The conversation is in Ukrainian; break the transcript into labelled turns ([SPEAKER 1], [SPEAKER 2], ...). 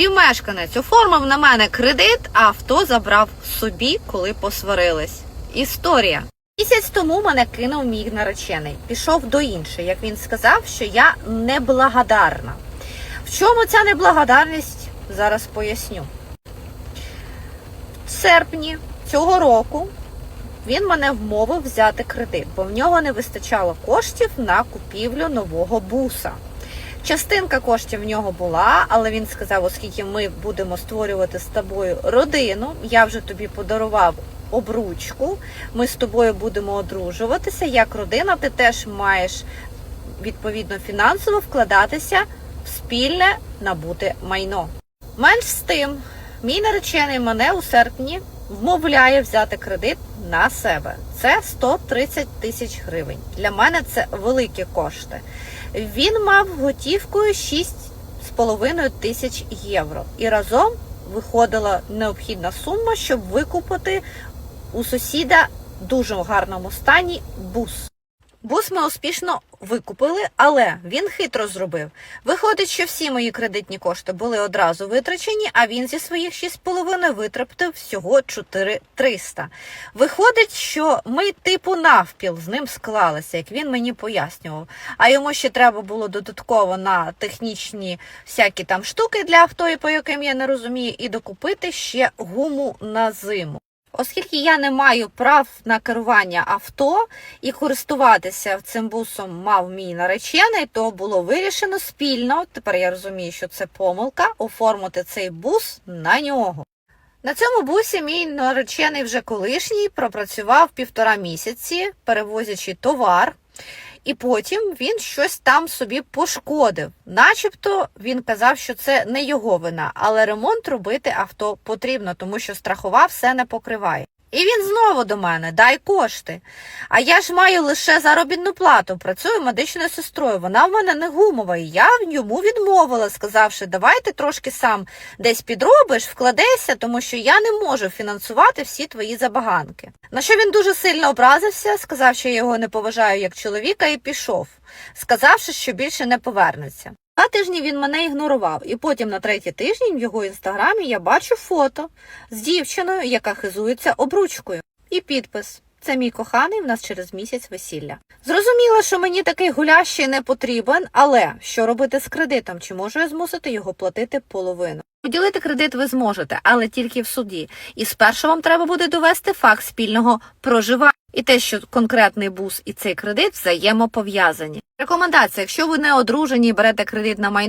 [SPEAKER 1] Співмешканець оформив на мене кредит, а авто забрав собі, коли посварились. Історія. Місяць тому мене кинув мій наречений. Пішов до іншої, як він сказав, що я неблагодарна. В чому ця неблагодарність? Зараз поясню. В серпні цього року він мене вмовив взяти кредит, бо в нього не вистачало коштів на купівлю нового буса. Частинка коштів в нього була, але він сказав, оскільки ми будемо створювати з тобою родину, я вже тобі подарував обручку, ми з тобою будемо одружуватися. Як родина, ти теж маєш відповідно фінансово вкладатися в спільне набуте майно. Менш з тим, мій наречений мене у серпні вмовляє взяти кредит на себе. Це 130 тисяч гривень. Для мене це великі кошти. Він мав готівкою 6,5 тисяч євро. І разом виходила необхідна сума, щоб викупити у сусіда в дуже гарному стані бус. Бус ми успішно викупили, але він хитро зробив. Виходить, що всі мої кредитні кошти були одразу витрачені, а він зі своїх 6,5 витратив всього 4300. Виходить, що ми типу навпіл з ним склалися, як він мені пояснював. А йому ще треба було додатково на технічні всякі там штуки для авто, по яким я не розумію, і докупити ще гуму на зиму. Оскільки я не маю прав на керування авто і користуватися цим бусом мав мій наречений, то було вирішено спільно. Тепер я розумію, що це помилка, оформити цей бус на нього. На цьому бусі мій наречений вже колишній пропрацював півтора місяці, перевозячи товар. І потім він щось там собі пошкодив. Начебто він казав, що це не його вина, але ремонт робити авто потрібно, тому що страхова все не покриває. І він знову до мене дай кошти. А я ж маю лише заробітну плату, працюю медичною сестрою. Вона в мене не гумова. І я йому відмовила, сказавши, давай ти трошки сам десь підробиш, вкладешся, тому що я не можу фінансувати всі твої забаганки. На що він дуже сильно образився, сказав, що я його не поважаю як чоловіка, і пішов, сказавши, що більше не повернеться. Два тижні він мене ігнорував, і потім на третій тиждень в його інстаграмі я бачу фото з дівчиною, яка хизується обручкою, і підпис. Це мій коханий в нас через місяць весілля. Зрозуміло, що мені такий гулящий не потрібен, але що робити з кредитом? Чи можу я змусити його платити половину? Поділити кредит ви зможете, але тільки в суді. І спершу вам треба буде довести факт спільного проживання і те, що конкретний бус і цей кредит взаємопов'язані. Рекомендація: якщо ви не одружені і берете кредит на майно.